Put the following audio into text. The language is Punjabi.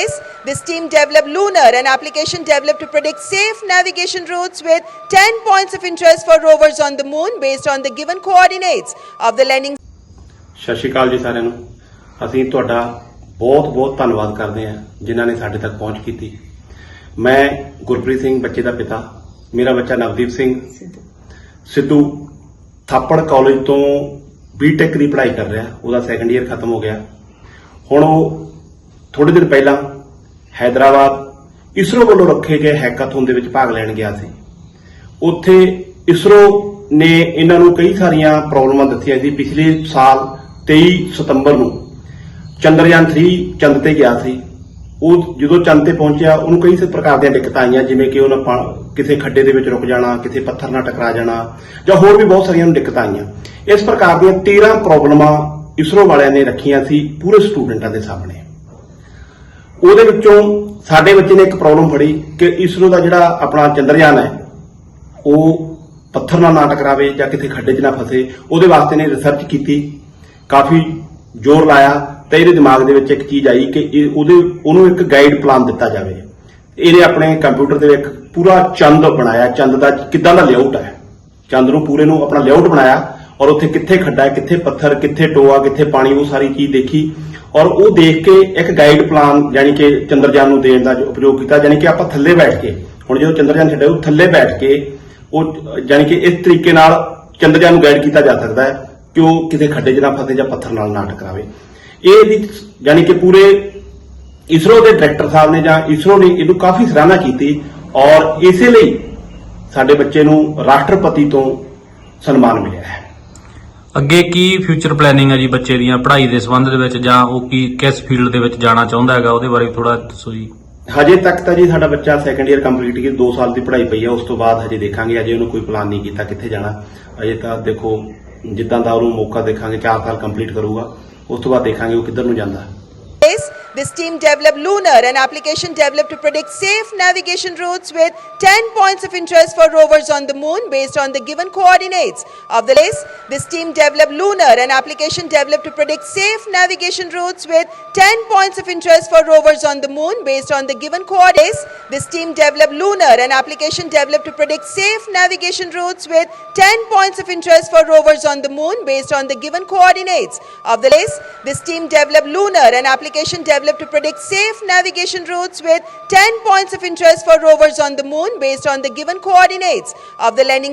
this, this team developed Lunar, an application developed to predict safe navigation routes with 10 points of interest for rovers on the moon based on the given coordinates of the landing ਸਤਿ ਸ਼੍ਰੀ ਅਕਾਲ ਜੀ ਸਾਰਿਆਂ ਨੂੰ ਅਸੀਂ ਤੁਹਾਡਾ ਬਹੁਤ ਬਹੁਤ ਧੰਨਵਾਦ ਕਰਦੇ ਹਾਂ ਜਿਨ੍ਹਾਂ ਨੇ ਸਾਡੇ ਤੱਕ ਪਹੁੰਚ ਕੀਤੀ ਮੈਂ ਗੁਰਪ੍ਰੀਤ ਸਿੰਘ ਬੱਚੇ ਦਾ ਪਿਤਾ ਮੇਰਾ ਬੱਚਾ ਨਵਦੀਪ ਸਿੰਘ ਸਿੱਧੂ ਥਾਪੜ ਕਾਲਜ ਤੋਂ ਬੀਟੈਕ ਦੀ ਪੜ੍ਹਾਈ ਕਰ ਰਿਹਾ ਉਹਦਾ ਸੈਕੰਡ ਇਅਰ ਖਤਮ ਹੋ ਗਿਆ ਹੁਣ ਉਹ ਥੋੜੇ ਦਿਨ ਪਹਿਲਾਂ ਹైదరాబాద్ ਇਸਰੋ ਵੱਲੋਂ ਰੱਖੇ ਗਏ ਹੈਕਾਥੋਨ ਦੇ ਵਿੱਚ ਭਾਗ ਲੈਣ ਗਿਆ ਸੀ। ਉੱਥੇ ਇਸਰੋ ਨੇ ਇਹਨਾਂ ਨੂੰ ਕਈ ਸਾਰੀਆਂ ਪ੍ਰੋਬਲਮਾਂ ਦਿੱਤੀਆਂ ਸੀ। ਪਿਛਲੇ ਸਾਲ 23 ਸਤੰਬਰ ਨੂੰ ਚੰਦਰਯਾਨ 3 ਚੰਦ ਤੇ ਗਿਆ ਸੀ। ਉਹ ਜਦੋਂ ਚੰਦ ਤੇ ਪਹੁੰਚਿਆ, ਉਹਨੂੰ ਕਈ ਸੇ ਪ੍ਰਕਾਰ ਦੀਆਂ ਦਿੱਕਤਾਂ ਆਈਆਂ, ਜਿਵੇਂ ਕਿ ਉਹਨਾਂ ਕਿਸੇ ਖੱਡੇ ਦੇ ਵਿੱਚ ਰੁਕ ਜਾਣਾ, ਕਿਸੇ ਪੱਥਰ ਨਾਲ ਟਕਰਾ ਜਾਣਾ, ਜਾਂ ਹੋਰ ਵੀ ਬਹੁਤ ਸਾਰੀਆਂ ਨੂੰ ਦਿੱਕਤਾਂ ਆਈਆਂ। ਇਸ ਪ੍ਰਕਾਰ ਦੀਆਂ 13 ਪ੍ਰੋਬਲਮਾਂ ਇਸਰੋ ਵਾਲਿਆਂ ਨੇ ਰੱਖੀਆਂ ਸੀ ਪੂਰੇ ਸਟੂਡੈਂਟਾਂ ਦੇ ਸਾਹਮਣੇ। ਉਹਦੇ ਵਿੱਚੋਂ ਸਾਡੇ ਬੱਚੇ ਨੇ ਇੱਕ ਪ੍ਰੋਬਲਮ ਫੜੀ ਕਿ ਇਸਰੋ ਦਾ ਜਿਹੜਾ ਆਪਣਾ ਚੰਦਰਯਾਨ ਹੈ, ਉਹ ਪੱਥਰ ਨਾਲ ਨਾ ਟਕਰਾਵੇ ਜਾਂ ਕਿਸੇ ਖੱਡੇ 'ਚ ਨਾ ਫਸੇ। ਉਹਦੇ ਵਾਸਤੇ ਨੇ ਰਿਸਰਚ ਕੀਤੀ, ਕਾਫੀ ਜ਼ੋਰ ਲਾਇਆ ਤੇ ਇਹਦੇ ਦਿਮਾਗ ਦੇ ਵਿੱਚ ਇੱਕ ਚੀਜ਼ ਆਈ ਕਿ ਉਹਦੇ, ਉਹਨੂੰ ਇੱਕ ਗਾਈਡ ਪਲਾਨ ਦਿੱਤਾ ਜਾਵੇ। ਇਹਨੇ ਆਪਣੇ ਕੰਪਿਊਟਰ ਦੇ ਵਿੱਚ ਪੂਰਾ ਚੰਦ ਬਣਾਇਆ। ਚੰਦ ਦਾ ਕਿੱਦਾਂ ਦਾ ਲੇਆਊਟ ਹੈ? ਚੰਦ ਨੂੰ ਪੂਰੇ ਨੂੰ ਆਪਣਾ ਲੇਆਊਟ ਬਣਾਇਆ ਔਰ ਉੱਥੇ ਕਿੱਥੇ ਖੱਡਾ ਹੈ, ਕਿੱਥੇ ਪੱਥਰ, ਕਿੱਥੇ ਟੋਆ, ਕਿੱਥੇ ਪਾਣੀ, ਉਹ ਸਾਰੀ ਚੀਜ਼ ਦੇਖੀ। ਔਰ ਉਹ ਦੇਖ ਕੇ ਇੱਕ ਗਾਈਡ ਪਲਾਨ ਯਾਨੀ ਕਿ ਚੰਦਰਯਾਨ ਨੂੰ ਦੇਣ ਦਾ ਉਪਯੋਗ ਕੀਤਾ ਯਾਨੀ ਕਿ ਆਪਾਂ ਥੱਲੇ ਬੈਠ ਕੇ, ਹੁਣ ਜਦੋਂ ਚੰਦਰਯਾਨ ਛੱਡਿਆ, ਉਹ ਥੱਲੇ ਬੈਠ ਕੇ ਉਹ ਯਾਨੀ ਕਿ ਇਸ ਤਰੀਕੇ ਨਾਲ ਚੰਦਰਯਾਨ ਨੂੰ ਗਾਈਡ ਕੀਤਾ ਜਾ ਸਕਦਾ ਹੈ ਕਿ ਉਹ ਕਿਸੇ ਖੱਡੇ 'ਚ ਨਾ ਫਸੇ ਜਾਂ ਪੱਥਰ ਨਾਲ ਨਾ ਟਕਰਾਵੇ। ਇਹ ਦੀ ਯਾਨੀ ਕਿ ਪੂਰੇ ਇਸਰੋ ਦੇ ਡਾਇਰੈਕਟਰ ਸਾਹਿਬ ਨੇ ਜਾਂ ਇਸਰੋ ਨੇ ਇਹਨੂੰ ਕਾਫੀ ਸਰਾਹਨਾ ਕੀਤੀ ਔਰ ਇਸੇ ਲਈ ਸਾਡੇ ਬੱਚੇ ਨੂੰ ਰਾਸ਼ਟਰਪਤੀ ਤੋਂ ਸਨਮਾਨ ਮਿਲਿਆ ਹੈ। ਅੱਗੇ ਕੀ ਫਿਊਚਰ ਪਲੈਨਿੰਗ ਹੈ ਜੀ ਬੱਚੇ ਦੀਆਂ ਪੜ੍ਹਾਈ ਦੇ ਸੰਬੰਧ ਦੇ ਵਿੱਚ ਜਾਂ ਉਹ ਕੀ, ਕਿਸ ਫੀਲਡ ਦੇ ਵਿੱਚ ਜਾਣਾ ਚਾਹੁੰਦਾ ਹੈਗਾ? ਉਹਦੇ ਬਾਰੇ ਥੋੜਾ ਦੱਸੋ ਜੀ। ਹਜੇ ਤੱਕ ਤਾਂ ਜੀ ਸਾਡਾ ਬੱਚਾ ਸੈਕੰਡ ਇਅਰ ਕੰਪਲੀਟ ਕੀਤੀ 2 ਸਾਲ ਦੀ ਪੜ੍ਹਾਈ ਪਈ ਹੈ। ਉਸ ਤੋਂ ਬਾਅਦ ਹਜੇ ਦੇਖਾਂਗੇ ਅਜੇ ਉਹਨੂੰ ਕੋਈ ਪਲਾਨ ਨਹੀਂ ਕੀਤਾ ਕਿੱਥੇ ਜਾਣਾ। ਅਜੇ ਤਾਂ ਦੇਖੋ, ਜਿੱਦਾਂ ਦਾ ਉਹਨੂੰ ਮੌਕਾ ਦੇਖਾਂਗੇ 4 ਸਾਲ ਕੰਪਲੀਟ ਕਰੂਗਾ। ਉਸ ਤੋਂ ਬਾਅਦ ਦੇਖਾਂਗੇ ਉਹ ਕਿੱਧਰ ਨੂੰ ਜਾਂਦਾ। This, team developed Lunar, an application developed to predict safe navigation routes with 10 points of interest for rovers on the moon based on the given coordinates of the list. This team developed Lunar, an application developed to predict safe navigation routes with 10 points of interest for rovers on the moon based on the given coordinates. This team developed Lunar, an application developed to predict safe navigation routes with 10 points of interest for rovers on the moon based on the given coordinates of the list. This team developed Lunar, an application developed to predict safe navigation routes with 10 points of interest for rovers on the moon based on the given coordinates of the landing